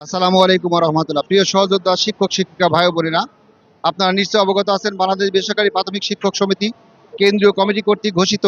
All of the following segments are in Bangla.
আসসালামু আলাইকুম রহমতুল্লাহ প্রিয় সহযোদ্ধা, শিক্ষক, শিক্ষিকা, ভাই বোনেরা, আপনারা নিশ্চয় অবগত আছেন, বাংলাদেশ বেসরকারি প্রাথমিক শিক্ষক সমিতি, কেন্দ্রীয় কমিটি কর্তৃক ঘোষিত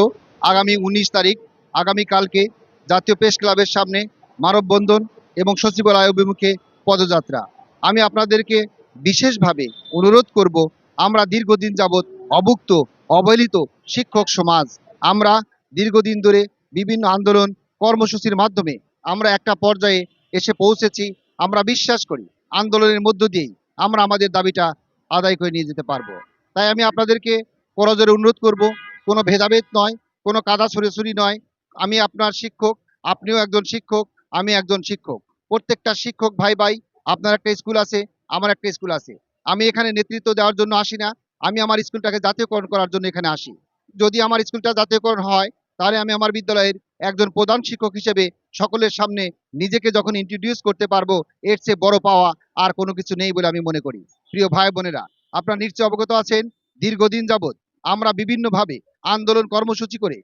আগামী উনিশ তারিখ আগামী কালকে জাতীয় প্রেস ক্লাবের সামনে মানববন্ধন এবং সচিবালয় অভিমুখে পদযাত্রা। আমি আপনাদেরকে বিশেষভাবে অনুরোধ করব, আমরা দীর্ঘদিন যাবৎ অভুক্ত, অবহেলিত শিক্ষক সমাজ, আমরা দীর্ঘদিন ধরে বিভিন্ন আন্দোলন কর্মসূচির মাধ্যমে আমরা একটা পর্যায়ে এসে পৌঁছেছি আমরা বিশ্বাস করি, আন্দোলনের মধ্য দিয়েই আমরা আমাদের দাবিটা আদায় করে নিয়ে যেতে পারব। তাই আমি আপনাদেরকে করজোরে অনুরোধ করব, কোনো ভেদাভেদ নয়, কোনো কাদা ছড়িয়ে নয়। আমি আপনার শিক্ষক, আপনিও একজন শিক্ষক, আমি একজন শিক্ষক। প্রত্যেকটা শিক্ষক ভাই ভাই, আপনার একটা স্কুল আছে, আমার একটা স্কুল আছে। আমি এখানে নেতৃত্ব দেওয়ার জন্য আসি না, আমি আমার স্কুলটাকে জাতীয়করণ করার জন্য এখানে আসি। যদি আমার স্কুলটা জাতীয়করণ হয়, তাহলে আমি আমার বিদ্যালয়ের একজন প্রধান শিক্ষক হিসেবে সকলের সামনে নিজেকে যখন ইন্ট্রোডিউস করতে পারব, এর চেয়ে বড় পাওয়া আর কোনো কিছু নেই বলে আমি মনে করি। প্রিয় ভাই বোনেরা, আপনারা নিশ্চয় অবগত আছেন, দীর্ঘদিন যাবৎ আমরা বিভিন্নভাবে আন্দোলন কর্মসূচি করে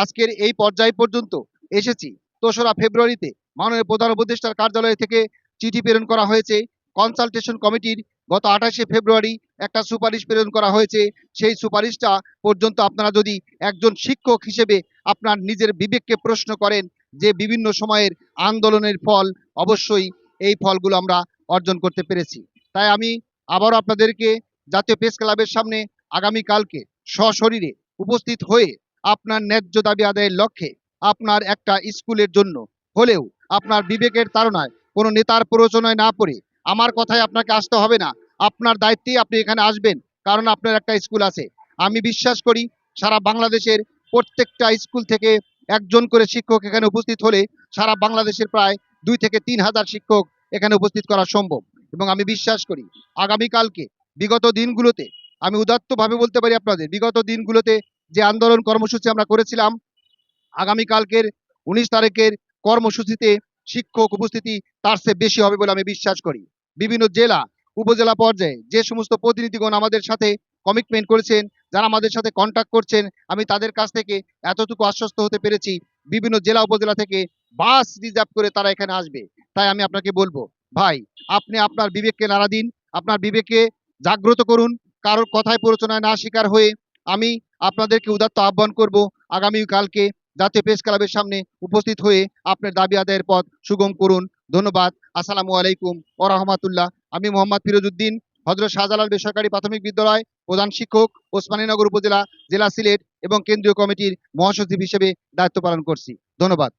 আজকের এই পর্যায় পর্যন্ত এসেছি। দোসরা ফেব্রুয়ারিতে মাননীয় প্রধান উপদেষ্টার কার্যালয় থেকে চিঠি প্রেরণ করা হয়েছে। কনসালটেশন কমিটির গত আঠাশে ফেব্রুয়ারি একটা সুপারিশ প্রেরণ করা হয়েছে। সেই সুপারিশটা পর্যন্ত আপনারা যদি একজন শিক্ষক হিসেবে আপনার নিজের বিবেককে প্রশ্ন করেন যে বিভিন্ন সময়ের আন্দোলনের ফল অবশ্যই এই ফলগুলো আমরা অর্জন করতে পেরেছি। তাই আমি আবারও আপনাদেরকে জাতীয় প্রেস ক্লাবের সামনে আগামী কালকে সশরীরে উপস্থিত হয়ে আপনার ন্যায্য দাবি আদায়ের লক্ষ্যে আপনার একটা স্কুলের জন্য হলেও আপনার বিবেকের তাড়নায় কোনো নেতার প্ররোচনায় না পড়ে আমার কথায় আপনাকে আসতে হবে না। আপনার দায়িত্বেই আপনি এখানে আসবেন, কারণ আপনার একটা স্কুল আছে। আমি বিশ্বাস করি সারা বাংলাদেশের প্রত্যেকটা স্কুল থেকে একজন করে শিক্ষক এখানে উপস্থিত হলে সারা বাংলাদেশের প্রায় দুই থেকে তিন হাজার শিক্ষক এখানে উপস্থিত করা সম্ভব। এবং আমি বিশ্বাস করি, আগামীকালকে, বিগত দিনগুলোতে, আমি উদাত্তভাবে বলতে পারি আপনাদের, বিগত দিনগুলোতে যে আন্দোলন কর্মসূচি আমরা করেছিলাম, আগামীকালকের উনিশ তারিখের কর্মসূচিতে শিক্ষক উপস্থিতি তার চেয়ে বেশি হবে বলে আমি বিশ্বাস করি। বিভিন্ন জেলা, উপজেলা পর্যায়ে যে সমস্ত প্রতিনিধিগণ আমাদের সাথে কমিটমেন্ট করেছেন যারা আমাদের সাথে কন্ট্যাক্ট করছেন, আমি তাদের কাছ থেকে এতটুকু আশ্বস্ত হতে পেরেছি। বিভিন্ন জেলা উপজেলা থেকে বাস রিজার্ভ করে তারা এখানে আসবে। তাই আমি আপনাকে বলব, ভাই, আপনি আপনার বিবেককে নাড়া দিন, আপনার বিবেককে জাগ্রত করুন, কারোর কথায় প্ররোচনায় না শিকার হয়ে আমি আপনাদেরকে উদাত্ত আহ্বান করব, আগামী কালকে জাতীয় প্রেস ক্লাবের সামনে উপস্থিত হয়ে আপনার দাবি আদায়ের পথ সুগম করুন। ধন্যবাদ। আসসালামু আলাইকুম ও রহমাতুল্লাহ। আমি মোহাম্মদ ফিরোজউদ্দিন। হজরত শাহজালাল বেসরকারি প্রাথমিক বিদ্যালয় প্রধান শিক্ষক ওসমানীনগর উপজেলা জেলা সিলেট এবং কেন্দ্রীয় কমিটির মহাসচিব হিসেবে দায়িত্ব পালন করছি। ধন্যবাদ।